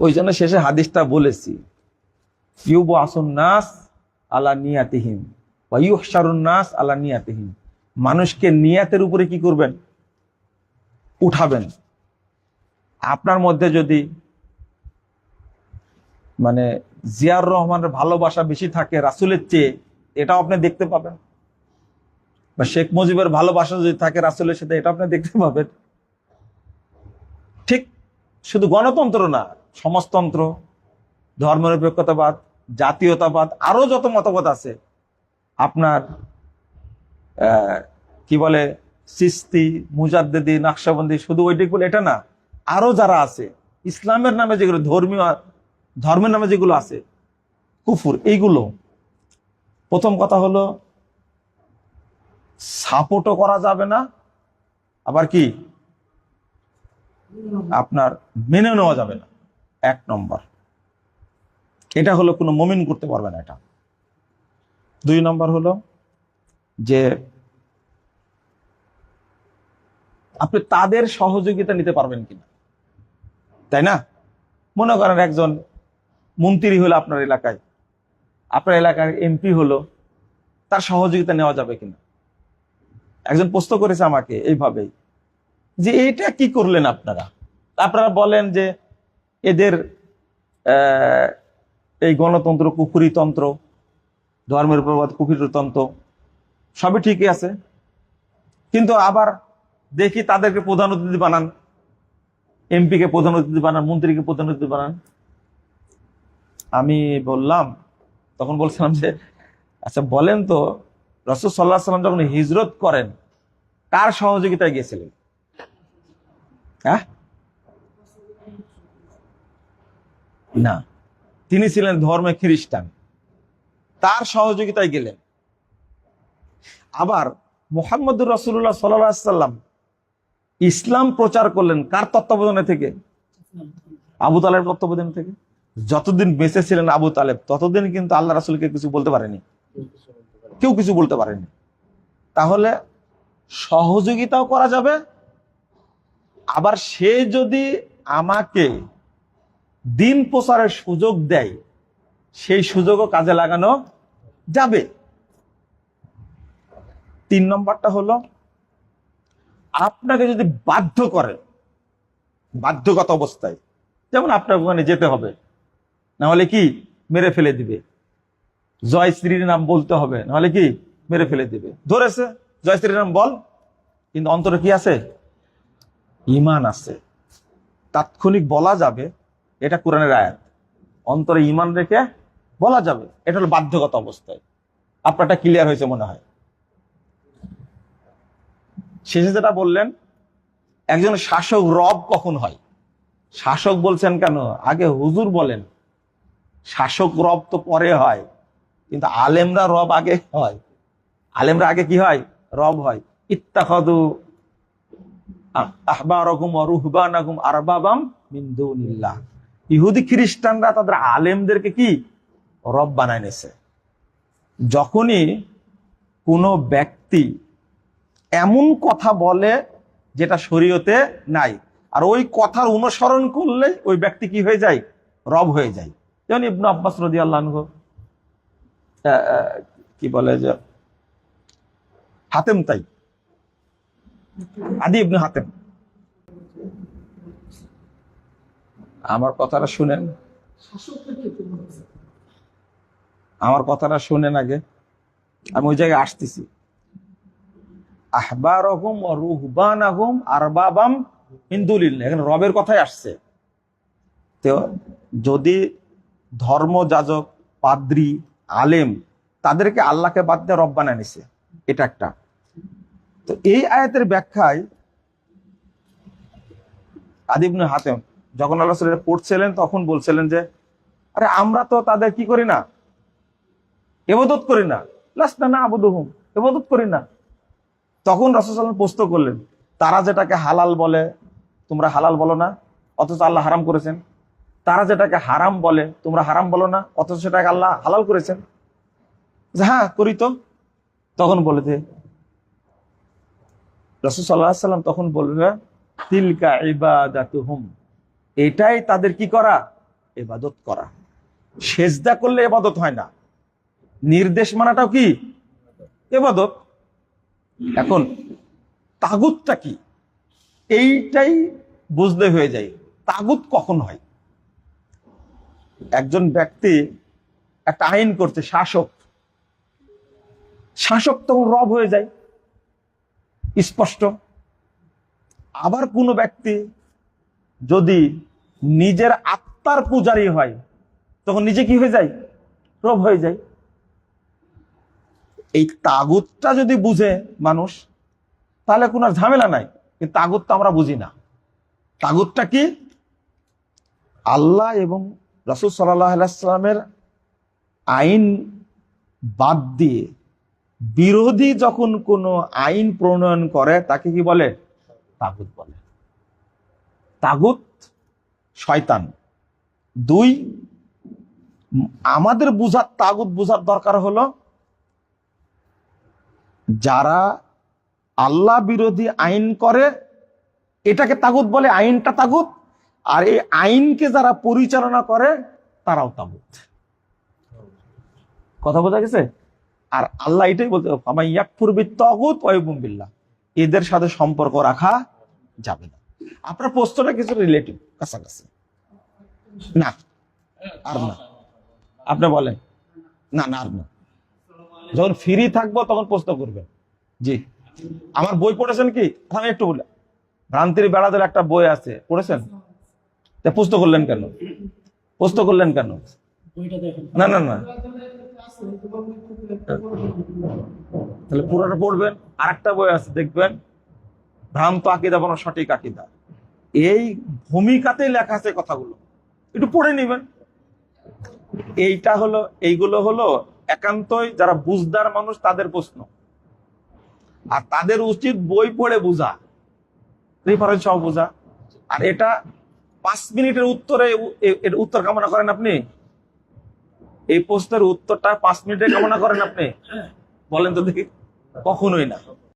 ওই জন্য শেষে হাদিসটা বলেছি, ইউবু নাস আলা নিয়াতিহিম বা ইউহসারুন নাস আলা নিয়াতিহিম। মানুষকে নিয়াতের উপরে কি করবেন? উঠাবেন। আপনার মধ্যে যদি মানে জিয়ার রহমানের ভালোবাসা বেশি থাকে রাসুলের চেয়ে, এটাও আপনি দেখতে পাবেন। বা শেখ মুজিবের ভালোবাসা যদি থাকে রাসুলের সাথে, এটা আপনি দেখতে পাবেন। ঠিক? শুধু গণতন্ত্র না সমাজতন্ত্র ধর্মনিরপেক্ষতাবাদ, জাতীয়তাবাদ, আরও যত মতবাদ আছে, আপনার কি বলে, সিস্তি, মুজাদ্দেদি, নকশাবন্দি, শুধু ওইটাই বলে এটা না, আরও যারা আছে, ইসলামের নামে যেগুলো, ধর্মীয়, ধর্মের নামে যেগুলো আছে, কুফুর, এইগুলো। প্রথম কথা হলো, সাপোর্টও করা যাবে না, আবার কি? আপনার মেনে নেওয়া যাবে না। এক নম্বর। এটা হলো কোনো মমিন করতে পারবে না এটা। দুই নম্বর হলো যে আপনি তাদের সহযোগিতা নিতে পারবেন কিনা। তাই না? মনে করেন একজন মন্ত্রী হলো আপনার এলাকায়। আপনার এলাকার এমপি হলো, তার সহযোগিতা নেওয়া যাবে কিনা? একজন প্রশ্ন করেছে আমাকে এইভাবেই যে এইটা কি করলেন আপনারা? আপনারা বলেন যে এদের এই গণতন্ত্র কুফুরিতন্ত্র ধর্মের প্রবাদ কুফুরিতন্ত্র সবই ঠিকই আছে। কিন্তু আবার দেখি তাদেরকে প্রধান অতিথি বানান, এমপিকে প্রধান অতিথি বানান, মন্ত্রীকে প্রধান অতিথি বানান। আমি বললাম, তখন বলছিলাম যে আচ্ছা বলেন তো রসদ সাল্লাহ সাল্লাম যখন হিজরত করেন, কার সহযোগিতায় গিয়েছিলেন? হ্যাঁ? না। তিনি ছিলেন ধর্মে খ্রিস্টান। তার সহযোগিতায় গেলেন। আবার মোহাম্মদুর রসুল্লাহ সাল্লাম ইসলাম প্রচার করলেন কার তত্ত্বাবধানে থেকে? আবু তালেব তত্ত্বাবধান থেকে। যতদিন বেঁচে ছিলেন আবু তালেব, ততদিন কিন্তু আল্লাহ রাসুলকে কিছু বলতে পারেনি। কেউ কিছু বলতে পারেনি। তাহলে সহযোগিতাও করা যাবে। আবার সে যদি আমাকে দিন প্রচারের সুযোগ দেয়, সেই সুযোগও কাজে লাগানো যাবে। তিন নম্বরটা হলো, আপনাকে যদি বাধ্য করে, বাধ্যগত অবস্থায়, যেমন আপনার ওখানে যেতে হবে, না হলে কি মেরে ফেলে দিবে? জয় শ্রীর নাম বলতে হবে নাহলে কি মেরে ফেলে দিবে? ধরেছে, জয় শ্রীর নাম বল, কিন্তু অন্তরে কি আছে? ইমান আছে। তাৎক্ষণিক বলা যাবে এটা কোরআনের আয়াত। অন্তরে ইমান রেখে বলা যাবে, এটা হলো বাধ্যগত অবস্থায়। আপনারটা ক্লিয়ার হয়েছে মনে হয়। শেষে যেটা বললেন, একজন শাসক রব কখন হয়? শাসক বলছেন কেন? আগে হুজুর বলেন, শাসক রব তো পরে হয়, কিন্তু আলেমরা রব আগে হয়। আলেমরা আগে কি হয়? রব হয়। ইত্তাখাদু আহবারকুম রুহবানাকুম আরবাবাম মিন দুনিল্লাহ। ইহুদি খ্রিস্টানরা তাদের আলেমদেরকে কি? রব বানায় নিছে যখনই কোনো ব্যক্তি এমন কথা বলে যেটা শরীয়তে নাই, আর ওই কথার অনুসরণ করলে ওই ব্যক্তি কি হয়ে যায়? রব হয়ে যায়। যেমন ইবনু আব্বাস রদি আল্লাহ কি বলে যে, হাতেম তাই? আদি ইবনু হাতেম। আমার কথাটা শুনেন। আমার কথাটা শুনেন আগে। আমি ওই জায়গায় আসতেছি। আহবার রকম রুহবান আহম আরবাবাম হিন্দুলিল্লাহ এখানে রবের কথাই আসছে। তো যদি ধর্ম যাজক পাদ্রি, আলেম তাদেরকে আল্লাহকে বাদ দিয়ে রব বানায় নিছে, এটা একটা। তো এই আয়াতের ব্যাখ্যায় আদিবনে হাতেম যখন আল্লাহ সাল্লাম পড়ছিলেন, তখন বলছিলেন যে, আরে, আমরা তো তাদের কি করি না? এবাদত করি না। লাস্ট না আবুদুহুম এবাদত করি না। তখন রসুলাম প্রশ্ন করলেন, তারা যেটাকে হালাল বলে, তোমরা হালাল বলো না, অথচ আল্লাহ হারাম করেছেন। তারা যেটাকে হারাম বলে, তোমরা হারাম বলো না, অথচ সেটাকে আল্লাহ হালাল করেছেন। হ্যাঁ করি তো। তখন বলে যে, রসুল সাল্লাহ সাল্লাম তখন বলবে, তিলকা ইবাদাতুহুম। এটাই তাদের কি করা? এবাদত করা। সেজদা করলে এবাদত হয় না। নির্দেশ মানাটাও কি? এবাদত। এখন তাগুতটা কি? এইটাই বুঝলে হয়ে যায়। তাগুত কখন হয়? একজন ব্যক্তি একটা আইন করছে, শাসক। শাসক তখন রব হয়ে যায়। স্পষ্ট। আবার কোনো ব্যক্তি যদি নিজের আত্মার পূজারি হয়, তখন নিজে কি হয়ে যায়? রব হয়ে যায়। এই তাগুতটা যদি বুঝে মানুষ, তাহলে কোনো ঝামেলা নাই, কিন্তু তাগুত তো আমরা বুঝি না। তাগুতটা কি? আল্লাহ এবং রসুল সাল্লামের আইন বাদ দিয়ে বিরোধী যখন কোনো আইন প্রণয়ন করে, তাকে কি বলে? তাগুত বলে। তাগুত শয়তান। দুই, আমাদের বুঝার, তাগুত বুঝার দরকার হলো, যারা আল্লাহ বিরোধী আইন করে, এটাকে তাগুত বলে, আইনটা তাগুত, আর এই আইনকে যারা পরিচালনা করে, তারাও তাগুত। কথা বোঝা গেছে? আর আল্লাহ এটাই বলতে ইয়াকফুর বিত্তাগুত ওয়াইবুম এদের সাথে সম্পর্ক রাখা যাবে না। আপনার প্রশ্নটা কিছু রিলেটিভ কাছাকাছি। না, আর না। আপনি বলেন। না না, আর না। যখন ফ্রি থাকব, তখন প্রশ্ন করবেন। জি। আমার বই পড়েছেন কি? আমি একটু বলে। ভ্রান্তির বেড়াদের একটা বই আছে, পড়েছেন? তা প্রশ্ন করলেন কেন? প্রশ্ন করলেন কেন? না না না। তাহলে পুরোটা পড়বেন আর একটা বই আছে, দেখবেন। ভ্রান্ত আকিদা বনাম সঠিক আকিদা। এই ভূমিকাতে লেখা আছে কথাগুলো। একটু পড়ে নেবেন। এইটা হলো, এইগুলো হলো একান্তই যারা বুঝদার মানুষ তাদের প্রশ্ন। আর তাদের উচিত বই পড়ে বোঝা। রেফারেন্স সহ বোঝা। আর এটা পাঁচ মিনিটের উত্তরে উত্তর কামনা করেন আপনি? এই প্রশ্নের উত্তরটা পাঁচ মিনিটে কামনা করেন আপনি? বলেন তো দেখি। কখনোই না।